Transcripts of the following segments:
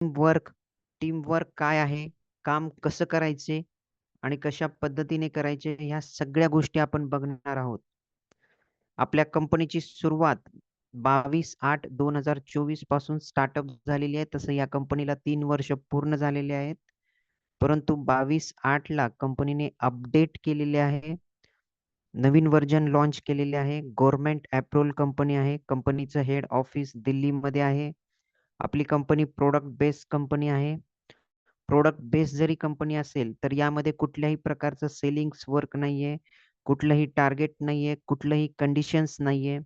Work team work काय आहे? काम कसं करायचे आणि कशा पद्धतीने करायचे ह्या सगळ्या गोष्टी आपण बघणार आहोत. आपल्या कंपनीची सुरुवात 22/8/2024 पासून स्टार्टअप झालेली आहे. तसं या कंपनीला तीन वर्ष पूर्ण झालेले आहेत. परंतु 22/8 ला कंपनीने अपडेट केलेले आहे. नवीन व्हर्जन लॉन्च केलेले आहे. गव्हर्नमेंट अप्रुव्हल कंपनी आहे. कंपनीचं हेड ऑफिस दिल्लीमध्ये आहे. आपली कंपनी प्रोडक्ट बेस्ड कंपनी आहे. प्रोडक्ट बेस्ड जरी कंपनी असेल, तर यामध्ये कुठल्याही प्रकारचं सेलिंग्स वर्क नाहीये. कुठलंही टार्गेट नाहीये. कुठलंही कंडिशन्स नाहीये.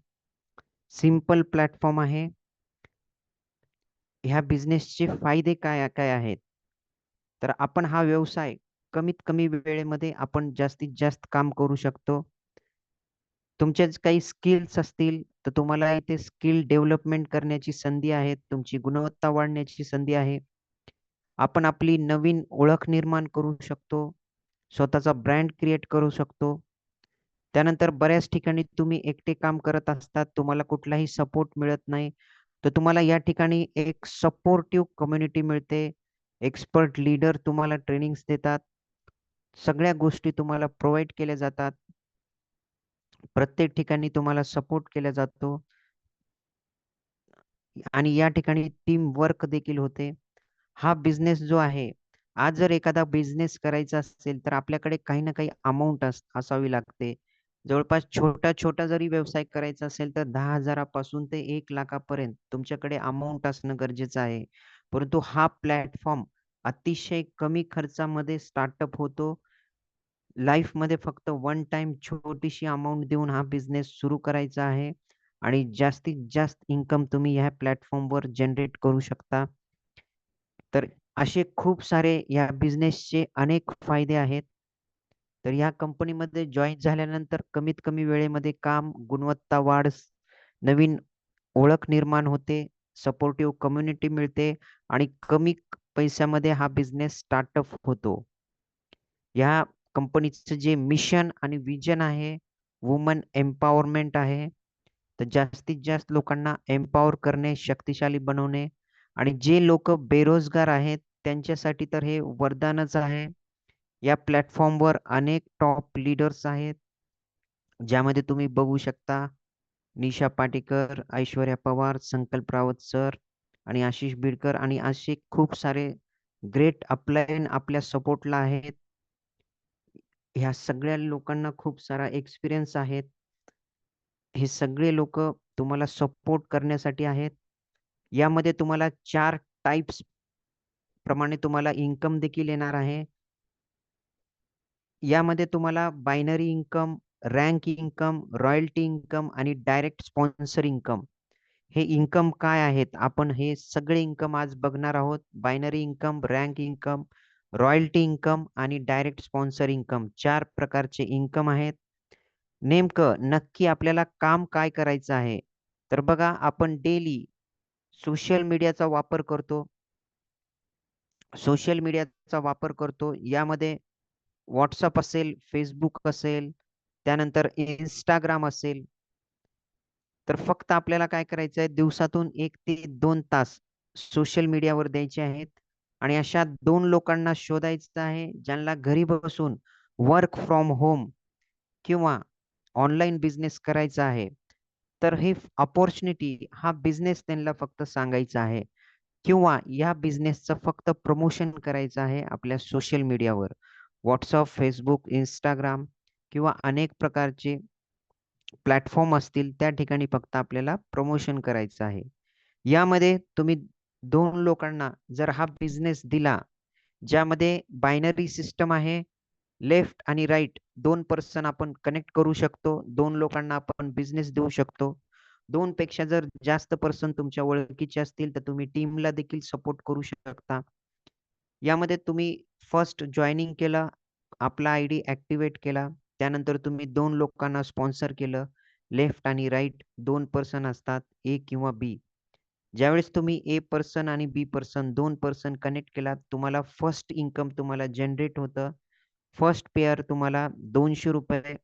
सिंपल प्लॅटफॉर्म आहे. ह्या बिझनेसचे फायदे काय काय आहेत? तर आपण हा व्यवसाय कमीत कमी वेळेमध्ये आपण जास्तीत जास्त काम करू शकतो. तुमच्या काही स्किल्स असतील, तर तुम्हाला इथे स्किल डेव्हलपमेंट करण्याची संधी आहे. तुमची गुणवत्ता वाढण्याची संधी आहे. आपण आपली नवीन ओळख निर्माण करू शकतो. स्वतःचा ब्रँड क्रिएट करू शकतो. त्यानंतर बऱ्याच ठिकाणी तुम्ही एकटे काम करत असतात. तुम्हाला कुठलाही सपोर्ट मिळत नाही. तर तुम्हाला या ठिकाणी एक सपोर्टिव्ह कम्युनिटी मिळते. एक्सपर्ट लीडर तुम्हाला ट्रेनिंग्स देतात. सगळ्या गोष्टी तुम्हाला प्रोव्हाइड केल्या जातात. प्रत्येक ठिकाणी तुम्हाला सपोर्ट केला जातो. आणि या ठिकाणी टीम वर्क देखील होते. हा बिझनेस जो आहे, आज जर एखादा बिझनेस करायचा असेल, तर आपल्याकडे काही ना काही अमाऊंट असावी लागते. जवळपास छोटा-छोटा जरी व्यवसाय करायचा असेल, तर दहा हजारापासून ते एक लाखापर्यंत तुमच्याकडे अमाऊंट असणं गरजेचं आहे. परंतु हा प्लॅटफॉर्म अतिशय कमी खर्चामध्ये स्टार्टअप होतो. लाईफमध्ये फक्त वन टाइम छोटीशी अमाउंट देऊन हा बिझनेस सुरू करायचा आहे आणि जास्तीत जास्त इन्कम तुम्ही ह्या प्लॅटफॉर्मवर जनरेट करू शकता. तर असे खूप सारे या बिझनेसचे अनेक फायदे आहेत. तर या कंपनीमध्ये जॉइन झाल्यानंतर कमीत कमी वेळेमध्ये काम, गुणवत्ता वाढ, नवीन ओळख निर्माण होते, सपोर्टिव्ह कम्युनिटी मिळते आणि कमी पैशामध्ये हा बिझनेस स्टार्टअप होतो. या कंपनीचं जे मिशन आणि विजन आहे, वुमन एम्पॉवरमेंट आहे. तर जास्तीत जास्त लोकांना एम्पॉवर करणे, शक्तिशाली बनवणे आणि जे लोक बेरोजगार आहेत, त्यांच्यासाठी तर हे वरदानच आहे. या प्लॅटफॉर्मवर अनेक टॉप लीडर्स आहेत. ज्यामध्ये तुम्ही बघू शकता निशा पाटेकर, ऐश्वर्या पवार, संकल्प रावत सर आणि आशिष बिडकर आणि असे खूप सारे ग्रेट अप्लायन आपल्या सपोर्टला आहेत. ह्या सगळ्या लोकांना खूप सारा एक्सपिरियन्स आहेत. हे सगळे लोक तुम्हाला सपोर्ट करण्यासाठी आहेत. यामध्ये तुम्हाला चार टाइप्स प्रमाणे तुम्हाला इन्कम देखील येणार आहे. यामध्ये तुम्हाला binary income, rank income, royalty income आणि डायरेक्ट स्पॉन्सर इन्कम. हे इन्कम काय आहेत? आपण हे सगळे इन्कम आज बघणार आहोत. Binary income, rank income, royalty income आणि डायरेक्ट स्पॉन्सर इन्कम चार प्रकारचे इन्कम आहेत. नेमकं नक्की आपल्याला काम काय करायचं आहे? तर बघा आपण डेली सोशल मीडियाचा वापर करतो. सोशल मीडियाचा वापर करतो. यामध्ये व्हॉट्सअप असेल, फेसबुक असेल, त्यानंतर इंस्टाग्राम असेल. तर फक्त आपल्याला काय करायचं आहे, दिवसातून एक ते दोन तास सोशल मीडियावर द्यायचे आहेत आणि अशा दोन लोकांना शोधायचं आहे, ज्यांना घरी बसून वर्क फ्रॉम होम किंवा ऑनलाईन बिझनेस करायचा आहे. तर हे अपॉर्च्युनिटी हा बिझनेस त्यांना फक्त सांगायचा आहे किंवा या बिझनेसचं फक्त प्रमोशन करायचं आहे आपल्या सोशल मीडियावर. व्हॉट्सअप फेसबुक इंस्टाग्राम किंवा अनेक प्रकारचे प्लॅटफॉर्म असतील, त्या ठिकाणी फक्त आपल्याला प्रमोशन करायचं आहे. यामध्ये तुम्ही दोन लोकांना जर हा बिझनेस दिला, ज्यामध्ये बायनरी सिस्टम आहे. लेफ्ट आणि राईट दोन पर्सन आपण कनेक्ट करू शकतो. दोन लोकांना आपण बिझनेस देऊ शकतो. दोन पेक्षा जर जास्त पर्सन तुमच्या ओळखीचे असतील, तर तुम्ही टीमला देखील सपोर्ट करू शकता. यामध्ये तुम्ही फर्स्ट जॉइनिंग केलं, आपला आयडी ऍक्टिव्हेट केला. त्यानंतर तुम्ही दोन लोकांना स्पॉन्सर केलं. लेफ्ट आणि राईट दोन पर्सन असतात, ए किंवा बी. ज्यावेळेस तुम्ही ए पर्सन आणि बी पर्सन दोन पर्सन कनेक्ट केला तुम्हाला फर्स्ट इन्कम तुम्हाला जनरेट होतं. फर्स्ट पेअर तुम्हाला ₹200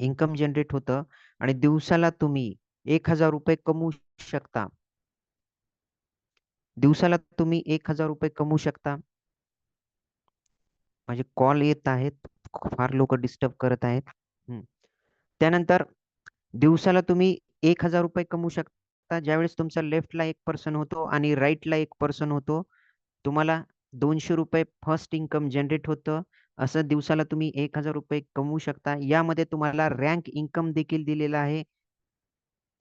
इन्कम जनरेट होतं आणि दिवसाला तुम्ही ₹1000 कमवू शकता. दिवसाला तुम्ही एक हजार रुपये कमवू शकता माझे कॉल येत आहेत फार लोक डिस्टर्ब करत आहेत हम्म. त्यानंतर दिवसाला तुम्ही एक हजार रुपये कमवू शकता ज्यावेळेस तुमचा लेफ्टला एक पर्सन होतो आणि राईटला एक पर्सन होतो तुम्हाला दोनशे रुपये फर्स्ट इन्कम जनरेट होतं. असं दिवसाला तुम्ही एक हजार रुपये कमवू शकता. यामध्ये तुम्हाला रँक इन्कम देखील दिलेला आहे.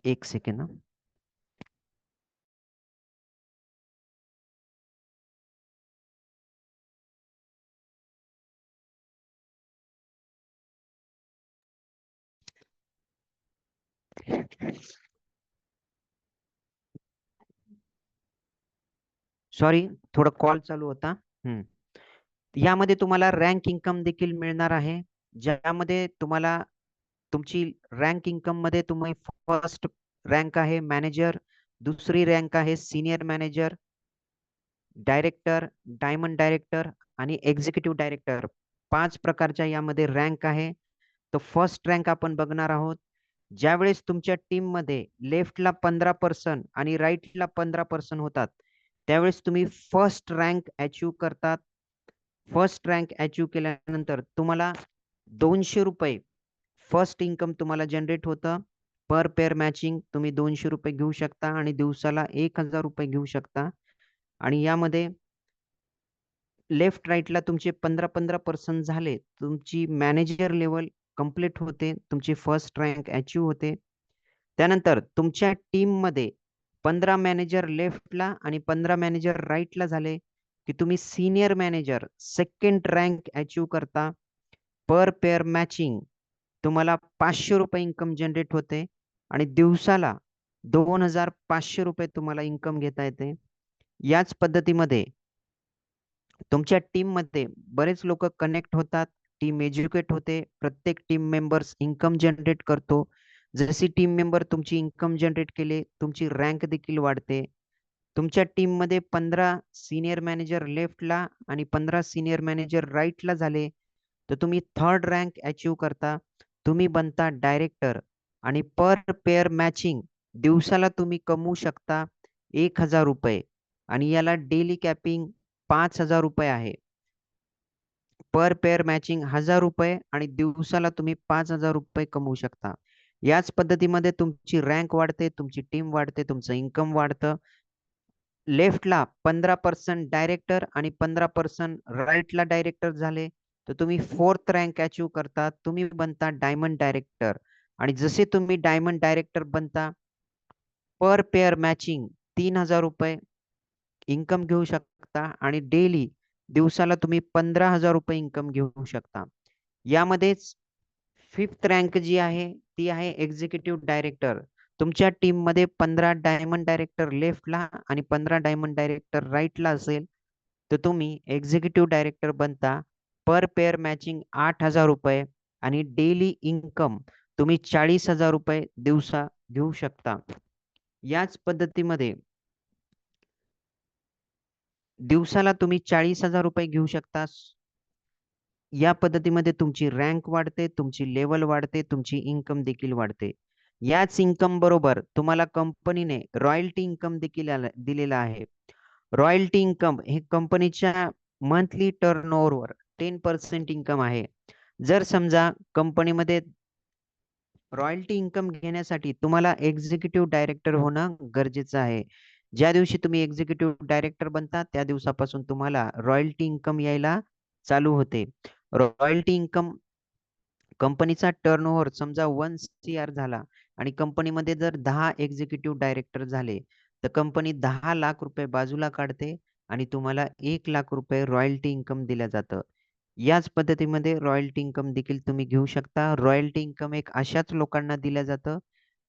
एक सेकंड सॉरी थोडा कॉल चालू होता. हम्म. यामध्ये तुम्हाला रँक इन्कम देखील मिळणार आहे. ज्यामध्ये तुम्हाला तुमची रँक इन्कममध्ये तुम्ही फर्स्ट रँक आहे मॅनेजर दुसरी रँक आहे senior manager director diamond director आणि एक्झिक्युटिव्ह डायरेक्टर पाच प्रकारच्या यामध्ये रँक आहे. तर फर्स्ट रँक आपण बघणार आहोत. ज्यावेळेस तुमच्या टीममध्ये लेफ्टला पंधरा पर्सन आणि राईटला पंधरा पर्सन होतात त्यावेळेस तुम्ही फर्स्ट रँक अचीव करतात. फर्स्ट रँक अचीव केल्यानंतर तुम्हाला दोनशे रुपये फर्स्ट इन्कम तुम्हाला जनरेट होतं. पर पेअर मॅचिंग तुम्ही दोनशे रुपये घेऊ शकता आणि दिवसाला एक हजार रुपये घेऊ शकता. आणि यामध्ये लेफ्ट राईटला तुमचे पंधरा पंधरा पर्सेंट झाले. तुमची मॅनेजर लेवल कंप्लीट होते. तुमची फर्स्ट रँक अचीव होते. त्यानंतर तुमच्या टीममध्ये 15 मॅनेजर लेफ्टला आणि 15 मॅनेजर राईटला झाले की तुम्ही senior manager second rank achieve करता. पर पेअर मॅचिंग तुम्हाला पाचशे रुपये इन्कम जनरेट होते आणि दिवसाला दोन हजार पाचशे रुपये तुम्हाला इन्कम घेता येते. याच पद्धतीमध्ये तुमच्या टीममध्ये बरेच लोक कनेक्ट होतात टीम एज्युकेट होते प्रत्येक टीम मेंबर्स इन्कम जनरेट करतो. जशी टीम मेंबर तुमची इन्कम जनरेट केले तुमची रँक देखील वाढते. तुमच्या टीममध्ये पंधरा सिनियर मॅनेजर लेफ्टला आणि पंधरा सिनियर मॅनेजर राईटला झाले तर तुम्ही थर्ड रँक अचीव करता. तुम्ही बनता डायरेक्टर आणि पर पेअर मॅचिंग दिवसाला तुम्ही कमवू शकता एक हजार रुपये आणि याला डेली कॅपिंग पाच हजार रुपये आहे. पर पेअर मॅचिंग हजार रुपये आणि दिवसाला तुम्ही पाच हजार रुपये कमवू शकता. याच पद्धतीमध्ये तुमची रँक वाढते तुमची टीम वाढते तुमचं इन्कम वाढतं. लेफ्टला पंधरा पर्सेंट डायरेक्टर आणि पंधरा पर्सेंट राईटला डायरेक्टर झाले. तर तुम्ही फोर्थ रँक अचीव करता. तुम्ही बनता डायमंड डायरेक्टर आणि जसे तुम्ही डायमंड डायरेक्टर बनता पर पेअर मॅचिंग तीन हजार रुपये इन्कम घेऊ शकता आणि डेली दिवसाला तुम्ही पंधरा हजार रुपये इन्कम घेऊ शकता. यामध्येच फिफ्थ रँक जी आहे ती आहे एक्झिक्युटिव्ह डायरेक्टर तुमच्या टीममध्ये पंधरा डायमंड डायरेक्टर लेफ्टला आणि पंधरा डायमंड डायरेक्टर राईटला असेल तर तुम्ही एक्झिक्युटिव्ह डायरेक्टर बनता. पर पेअर मॅचिंग आठ हजार रुपये आणि डेली इन्कम तुम्ही चाळीस हजार रुपये दिवसा घेऊ शकता. याच पद्धतीमध्ये दिवसाला तुम्ही चाळीस हजार रुपये घेऊ शकता. या पद्धतीमध्ये तुमची रँक वाढते तुमची लेवल वाढते तुमची इन्कम देखील वाढते. याच इन्कम बरोबर तुम्हाला कंपनीने रॉयल्टी इन्कम देखील दिलेला आहे. रॉयल्टी इन्कम हे कंपनीच्या मंथली टर्नओव्हरवर टेन पर्सेंट इन्कम आहे. जर समजा कंपनीमध्ये रॉयल्टी इन्कम घेण्यासाठी तुम्हाला एक्झिक्युटिव्ह डायरेक्टर होणं गरजेचं आहे. ज्या दिवशी तुम्ही एक्झिक्युटिव्ह डायरेक्टर बनता त्या दिवसापासून तुम्हाला रॉयल्टी इन्कम यायला चालू होते. रॉयल्टी इन्कम कंपनीचा टर्नओव्हर समजा वन सी आर झाला आणि कंपनीमध्ये जर दहा एक्झिक्युटिव्ह डायरेक्टर झाले तर कंपनी दहा लाख रुपये बाजूला काढते आणि तुम्हाला एक लाख रुपये रॉयल्टी इन्कम दिलं जातं. याच पद्धतीमध्ये रॉयल्टी इन्कम देखील तुम्ही घेऊ शकता. रॉयल्टी इन्कम एक अशाच लोकांना दिलं जातं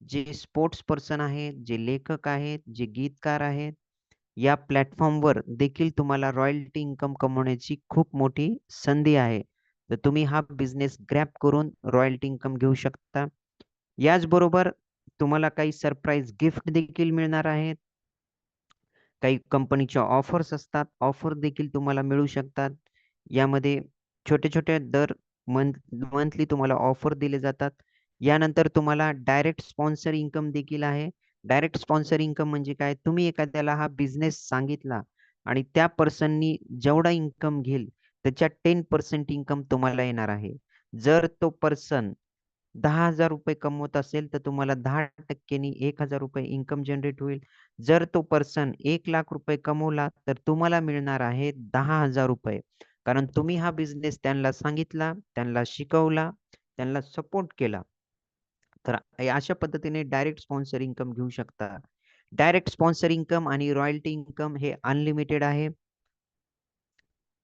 जे स्पोर्ट्स पर्सन आहेत जे लेखक आहेत जे गीतकार आहेत या प्लॅटफॉर्मवर देखील तुम्हाला रॉयल्टी इन्कम कमवण्याची खूप मोठी संधी आहे. तर तुम्ही हा बिझनेस ग्रॅप करून रॉयल्टी इन्कम घेऊ शकता. याचबरोबर तुम्हाला काही सरप्राईज गिफ्ट देखील मिळणार आहेत. काही कंपनीच्या ऑफर्स असतात. ऑफर देखील तुम्हाला मिळू शकतात. यामध्ये छोटे छोटे दर मंथ मंथली तुम्हाला ऑफर दिले जातात. यानंतर तुम्हाला डायरेक्ट स्पॉन्सर इन्कम देखील आहे. डायरेक्ट स्पॉन्सर इन्कम म्हणजे काय? तुम्ही एखाद्याला हा बिझनेस सांगितला आणि त्या पर्सननी जेवढा इन्कम घेईल त्याच्या टेन पर्सेंट इन्कम तुम्हाला येणार आहे. जर तो पर्सन दहा हजार रुपये कमवत असेल तर तुम्हाला दहा टक्क्यांनी एक हजार रुपये इन्कम जनरेट होईल. जर तो पर्सन एक लाख रुपये कमवला तर तुम्हाला मिळणार आहे दहा हजार रुपये. कारण तुम्ही हा बिझनेस त्यांना सांगितला त्यांना शिकवला त्यांना सपोर्ट केला. तर अशा पद्धतीने डायरेक्ट स्पॉन्सर इन्कम घेऊ शकता. डायरेक्ट स्पॉन्सर इन्कम आणि रॉयल्टी इन्कम हे अनलिमिटेड आहे.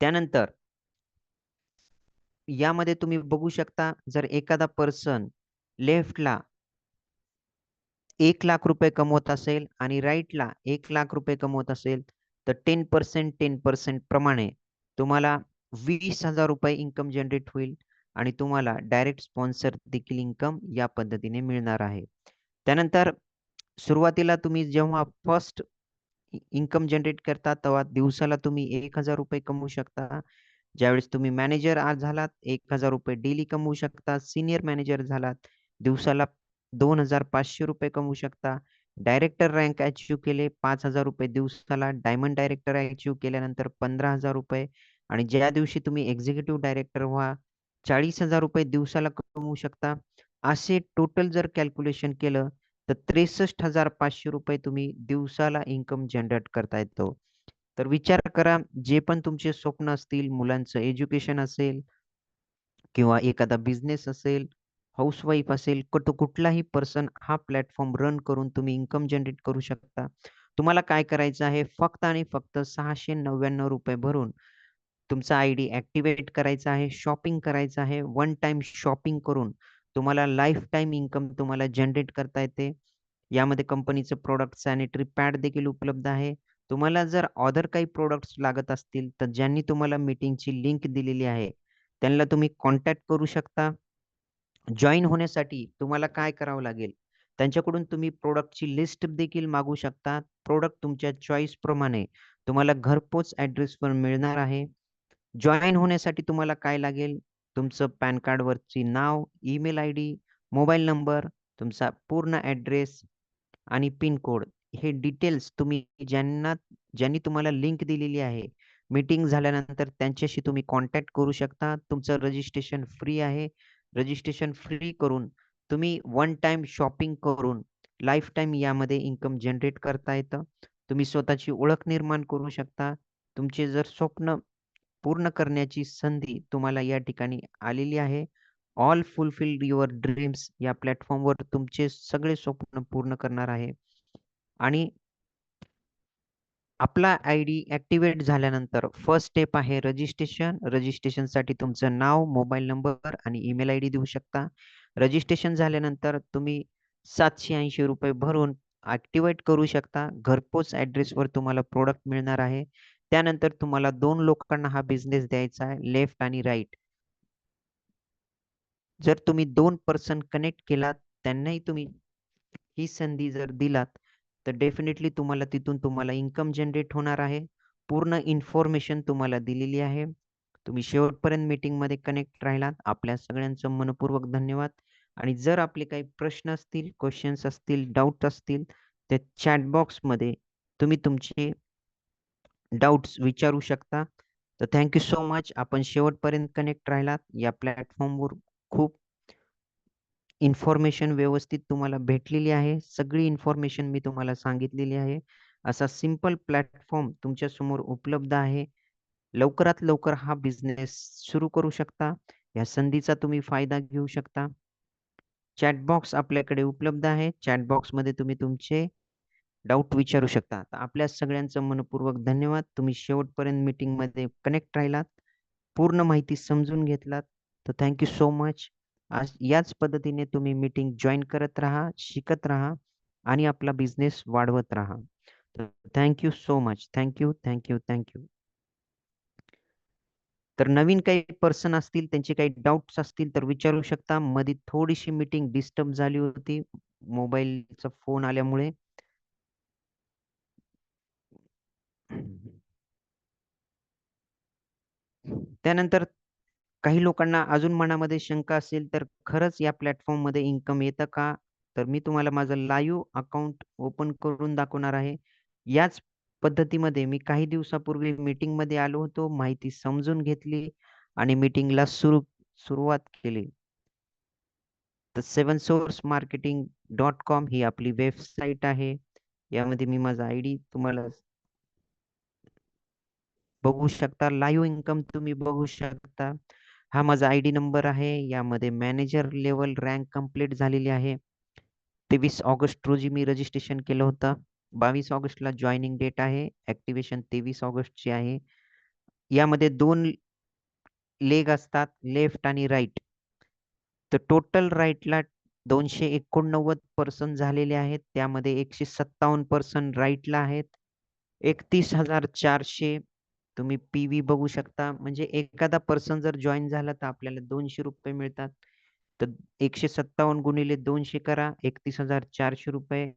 त्यानंतर यामध्ये तुम्ही बघू शकता जर एखादा पर्सन लेफ्टला एक लाख रुपये कमवत असेल आणि राईटला एक लाख रुपये कमवत असेल तर टेन पर्सेंट टेन पर्सेंट प्रमाणे तुम्हाला वीस हजार रुपये इन्कम जनरेट होईल. आणि तुम्हाला डायरेक्ट स्पॉन्सर देखील इन्कम या पद्धतीने मिळणार आहे. त्यानंतर सुरुवातीला तुम्ही जेव्हा फर्स्ट इन्कम जनरेट करता तेव्हा दिवसाला तुम्ही एक हजार रुपये कमवू शकता. ज्यावेळेस तुम्ही मॅनेजर आज झालात एक हजार रुपये डेली कमवू शकता. सिनियर मॅनेजर झालात दिवसाला दोन हजार पाचशे रुपये कमवू शकता. डायरेक्टर रँक अचीव केले पाच हजार रुपये दिवसाला. डायमंड डायरेक्टर अचीव केल्यानंतर पंधरा हजार रुपये. आणि ज्या दिवशी तुम्ही एक्झिक्युटिव्ह डायरेक्टर व्हा चाळीस हजार रुपये दिवसाला कमवू शकता. असे टोटल जर कॅल्क्युलेशन केलं तर त्रेसष्ट हजार पाचशे रुपये तुम्ही दिवसाला इन्कम जनरेट करता येतो. तर विचार करा जे पण तुमचे स्वप्न असतील मुलांचं एज्युकेशन असेल किंवा एखादा बिझनेस असेल हाऊसवाईफ असेल कट कुठलाही पर्सन हा प्लॅटफॉर्म रन करून तुम्ही इन्कम जनरेट करू शकता. तुम्हाला काय करायचं आहे? फक्त आणि फक्त सहाशे नव्याण्णव रुपये भरून तुमचा आय डी ॲक्टिवेट करायचा आहे शॉपिंग करायचं आहे वन टाइम शॉपिंग करून तुम्हाला लाईफ टाईम इन्कम तुम्हाला जनरेट करता येते. यामध्ये कंपनीचं प्रोडक्ट सॅनिटरी पॅड देखील उपलब्ध आहे. तुम्हाला जर ऑदर काही प्रोडक्ट्स लागत असतील तर ज्यांनी तुम्हाला मीटिंगची लिंक दिलेली आहे त्यांना तुम्ही कॉन्टॅक्ट करू शकता. जॉईन होण्यासाठी तुम्हाला काय करावं लागेल? त्यांच्याकडून तुम्ही प्रोडक्टची लिस्ट देखील मागू शकता. प्रोडक्ट तुमच्या चॉईसप्रमाणे तुम्हाला घरपोच ॲड्रेसवर मिळणार आहे. जॉईन होण्यासाठी तुम्हाला काय लागेल? तुमचं पॅन कार्डवरची नाव email I D mobile number तुमचा पूर्ण ॲड्रेस आणि पिन कोड. हे डिटेल्स तुम्ही ज्यांना ज्यांनी तुम्हाला लिंक दिलेली आहे मीटिंग झाल्यानंतर त्यांच्याशी तुम्ही कॉन्टॅक्ट करू शकता. तुमचं रजिस्ट्रेशन फ्री आहे. रजिस्ट्रेशन फ्री करून तुम्ही वन टाइम शॉपिंग करून लाईफ टाईम यामध्ये इन्कम जनरेट करता येतं. तुम्ही स्वतःची ओळख निर्माण करू शकता. तुमचे जर स्वप्न पूर्ण करण्याची संधी तुम्हाला या ठिकाणी आलेली आहे. ऑल फुलफिल युअर ड्रीम्स या प्लॅटफॉर्मवर तुमचे सगळे स्वप्न पूर्ण करणार आहे. आणि आपला आय डी ॲक्टिवेट झाल्यानंतर फर्स्ट स्टेप आहे रजिस्ट्रेशन रजिस्ट्रेशनसाठी तुमचं नाव मोबाईल नंबर आणि ईमेल आय डी देऊ शकता. रजिस्ट्रेशन झाल्यानंतर तुम्ही सातशे ऐंशी रुपये भरून ॲक्टिवेट करू शकता. घरपोच ॲड्रेसवर तुम्हाला प्रोडक्ट मिळणार आहे. त्यानंतर तुम्हाला दोन लोकांना हा बिझनेस द्यायचा आहे लेफ्ट आणि राईट जर तुम्ही दोन पर्सन कनेक्ट केलात त्यांनाही तुम्ही ही संधी जर दिलात तर डेफिनेटली तुम्हाला तिथून तुम्हाला इन्कम जनरेट होणार आहे. पूर्ण इन्फॉर्मेशन तुम्हाला दिलेली आहे. तुम्ही शेवटपर्यंत मीटिंगमध्ये कनेक्ट राहिलात. आपल्या सगळ्यांचं मनपूर्वक धन्यवाद. आणि जर आपले काही प्रश्न असतील क्वेश्चन्स असतील डाऊट असतील तर चॅट बॉक्समध्ये तुम्ही तुमचे डाऊट्स विचारू शकता. तर थँक्यू सो मच आपण शेवटपर्यंत कनेक्ट राहिलात. या प्लॅटफॉर्मवर खूप इन्फॉर्मेशन व्यवस्थित तुम्हाला भेटलेली आहे. सगळी इन्फॉर्मेशन मी तुम्हाला सांगितलेली आहे. असा सिंपल प्लॅटफॉर्म तुमच्यासमोर उपलब्ध आहे. लवकरात लवकर हा बिझनेस सुरू करू शकता. या संधीचा तुम्ही फायदा घेऊ शकता. चॅटबॉक्स आपल्याकडे उपलब्ध आहे. चॅटबॉक्समध्ये तुम्ही तुमचे डाऊट विचारू शकता. आपल्या सगळ्यांचं मनपूर्वक धन्यवाद. तुम्ही शेवटपर्यंत मीटिंगमध्ये कनेक्ट राहिलात. पूर्ण माहिती समजून घेतलात. तर थँक्यू सो मच. आज याच पद्धतीने तुम्ही मीटिंग जॉईन करत राहा शिकत राहा आणि आपला बिझनेस वाढवत राहा. तर thank you so much. Thank you thank you thank you. तर नवीन काही पर्सन असतील त्यांचे काही डाऊट्स असतील तर विचारू शकता. मध्ये थोडीशी मीटिंग डिस्टर्ब झाली होती. मोबाईलचा फोन आल्यामुळे. त्यानंतर काही लोकांना अजून मनामध्ये शंका असेल तर खरंच या प्लॅटफॉर्ममध्ये इन्कम येतं का तर मी तुम्हाला माझं लाईव्ह अकाउंट ओपन करून दाखवणार आहे. याच पद्धतीमध्ये मी काही दिवसापूर्वी मीटिंगमध्ये आलो होतो, माहिती समजून घेतली आणि मीटिंगला सुरू सुरुवात केली. तर seven source marketing dot com ही आपली वेबसाईट आहे. यामध्ये मी माझा आयडी तुम्हाला बघू शकता. लाईव्ह इन्कम तुम्ही बघू शकता. हा माझा आय डी नंबर आहे. यामध्ये मॅनेजर लेवल रँक कंप्लीट झालेली आहे. 23 ऑगस्ट रोजी मी रजिस्ट्रेशन केलं होतं. 22 ऑगस्टला जॉईनिंग डेट आहे. ॲक्टिवेशन तेवीस ऑगस्टची आहे. यामध्ये दोन लेग असतात, लेफ्ट आणि राईट तर टोटल राईटला दोनशे एकोणनव्वद पर्सन झालेले आहेत. त्यामध्ये 157 पर्सन राईटला आहेत. 31,400 तुम्ही पी-व्ही बघू शकता. म्हणजे एखादा पर्सन जर जॉइन झाला तर आपल्याला ₹200 मिळतात. तर 157 गुणिले 200 करा, ₹31,400.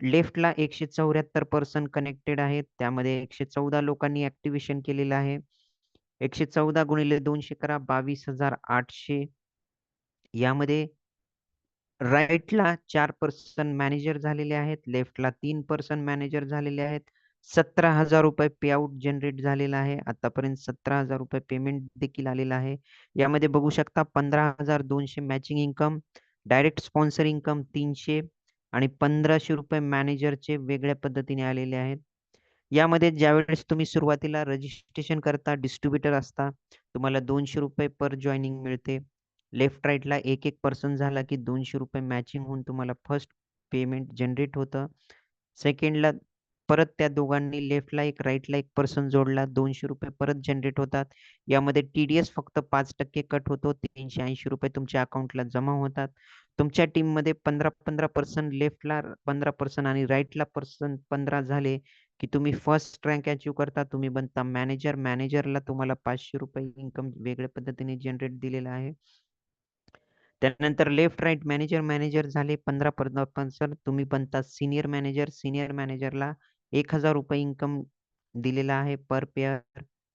लेफ्टला 174 पर्सन कनेक्टेड आहेत. त्यामध्ये 114 लोकांनी ॲक्टिव्हेशन केलेलं आहे. 114 गुणिले 200 करा, 22,800. यामध्ये राइटला 4 पर्सन मॅनेजर झालेले आहेत. लेफ्टला 3 पर्सन मॅनेजर झालेले आहेत. सतरा हजार रुपये पे आउट जनरेट झालेला आहे. आतापर्यंत ₹17,000 पेमेंट देखील आलेला आहे. यामध्ये बघू शकता 15,200 matching income, direct sponsor income तीनशे आणि ₹1,500 मॅनेजरचे वेगळ्या पद्धतीने आलेले आहेत. यामध्ये ज्यावेळेस तुम्ही सुरुवातीला रजिस्ट्रेशन करता, डिस्ट्रिब्युटर असता, तुम्हाला ₹200 पर जॉईनिंग मिळते. लेफ्ट राइटला 1-1 पर्सन झाला की ₹200 मॅचिंग होऊन तुम्हाला फर्स्ट पेमेंट जनरेट होतं. सेकंडला परत त्या दोघांनी लेफ्टला एक राईटला एक पर्सन जोडला, ₹200 परत जनरेट होतात. यामध्ये टी-डी-एस फक्त पाच टक्के कट होतो. ₹380 तुमच्या अकाउंटला जमा होतात. तुमच्या टीममध्ये 15-15 पर्सन लेफ्टला 15 पर्सन आणि राईटला पर्सन 15 झाले, की तुम्ही फर्स्ट रँक अचीव्ह करता. तुम्ही बनता मॅनेजर. मॅनेजरला तुम्हाला ₹500 इन्कम वेगळ्या पद्धतीने जनरेट दिलेला आहे. त्यानंतर लेफ्ट राईट मॅनेजर, मॅनेजर झाले 15 पर्सन तुम्ही बनता सिनियर मॅनेजर. सिनियर मॅनेजरला ₹1,000 इन्कम दिलेला आहे पर पेअर.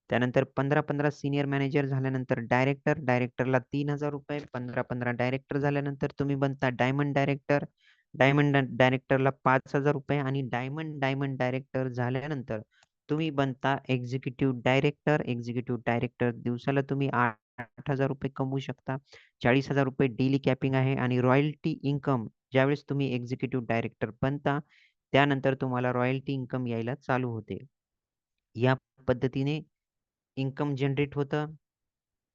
त्यानंतर पंधरा पंधरा सिनियर मॅनेजर झाल्यानंतर डायरेक्टर. डायरेक्टरला ₹3,000 15-15 डायरेक्टर झाल्यानंतर तुम्ही बनता डायमंड डायरेक्टर. डायमंड डायरेक्टरला ₹5,000 आणि डायमंड डायमंड डायरेक्टर झाल्यानंतर तुम्ही बनता एक्झिक्युटिव्ह डायरेक्टर. एक्झिक्युटिव्ह डायरेक्टर दिवसाला तुम्ही ₹8,000 कमवू शकता. ₹40,000 डेली कॅपिंग आहे आणि रॉयल्टी इन्कम ज्यावेळेस तुम्ही एक्झिक्युटिव्ह डायरेक्टर बनता, त्यानंतर तुम्हाला रॉयल्टी इन्कम यायला चालू होते. या पद्धतीने इन्कम जनरेट होतं.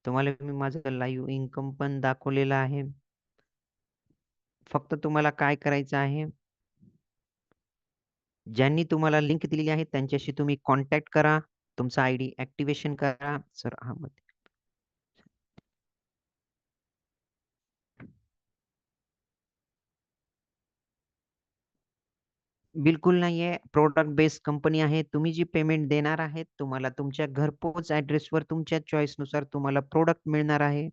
तुम्हाला मी माझं लाईव्ह इन्कम पण दाखवलेलं आहे. फक्त तुम्हाला काय करायचं आहे ज्यांनी तुम्हाला लिंक दिलेली आहे त्यांच्याशी तुम्ही कॉन्टॅक्ट करा. तुमचा आयडी ॲक्टिव्हेशन करा. सर अहमद बिलकुल नाहीये. प्रॉडक्ट बेस्ड कंपनी आहे. तुम्ही जी पेमेंट देणार आहेत, तुम्हाला तुमच्या घरपोच ॲड्रेसवर तुमच्या चॉईसनुसार तुम्हाला प्रॉडक्ट मिळणार आहे.